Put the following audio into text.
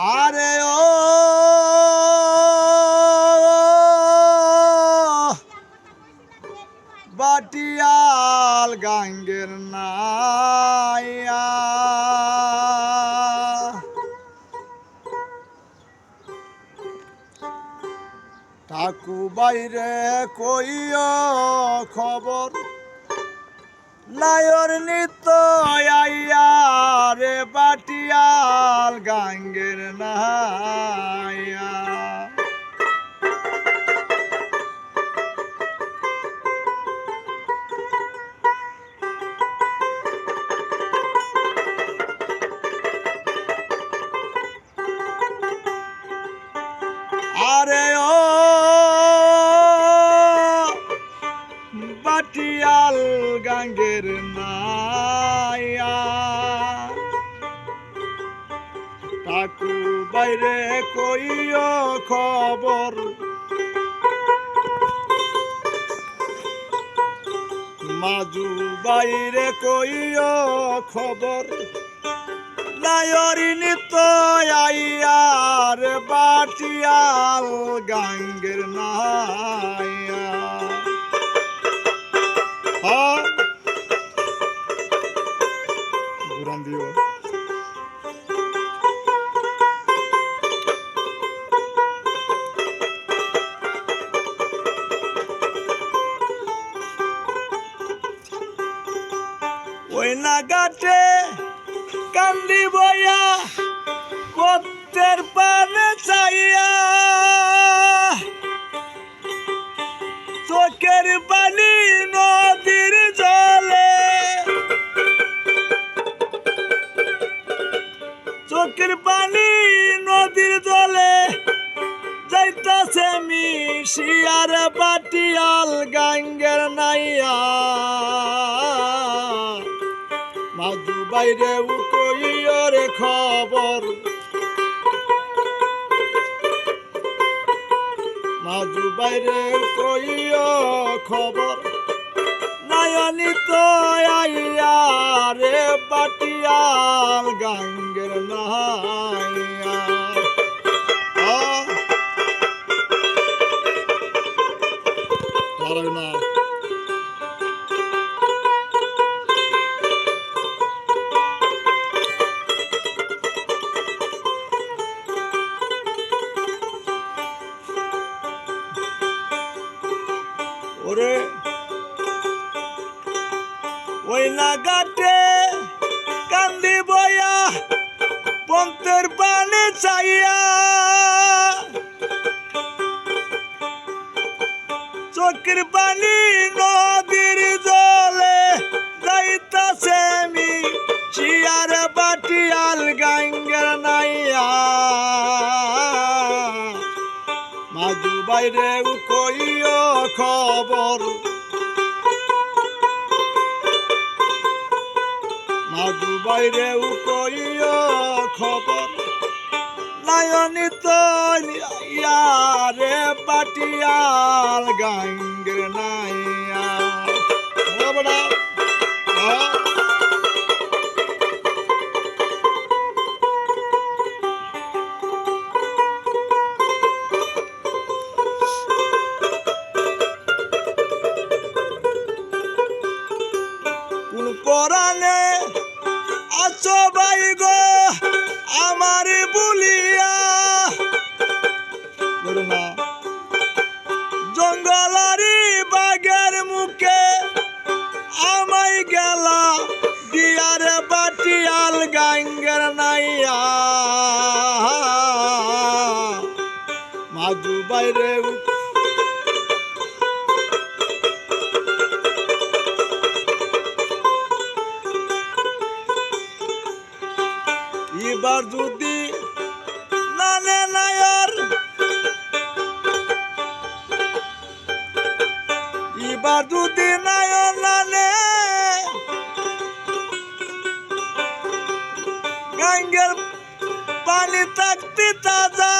আরে ও! বাটিয়াল গাঙ্গের নাইয়া। ঠাকু বাইরে কইও খবর। নায়র নিত আইয়া গাঙ্গের নাইয়া আরে ও বাটিয়াল গাঙ্গের নাইয়া ঠাকু বাইরে কইও খবর। মাজু বাইরে কইও খবর। নায়রি নিত আইয়ার বাটিয়াল গাঙ্গের নাইয়া ওই নাগাটে কান্দি বইয়া পত্তের পানে চাইয়া। চোখের পানি নদীর জলে। চোখের পানি নদীর জলে যাইতাছে মিশিয়ার বাটিয়াল গাঙ্গের নাইয়া। বাইরে উকইয়র খবর। মাদু বাইরে কইয় খবর। নায়নিত আইয়া রে বাটিয়াল গাঙ্গের আহ! দাঁড়াবে না ওই কান্দি বয়া পন্তের পানে চাইয়া। চোখের পানি নদীর জলে যাইতাছে মি চিয়ার বাটিয়াল গাঙ্গের নাইয়া। মাজু বাইরে কইও খবর মাজু বাইরে কইও খবর নায়নিত ইয়ারে পাটিয়াল গাঙ্গের নাইয়া বাইরে। এবার যদি নানে নায়ার এবার যদি নায়র নানে গাঙ্গের পানি থাকতে তাজা।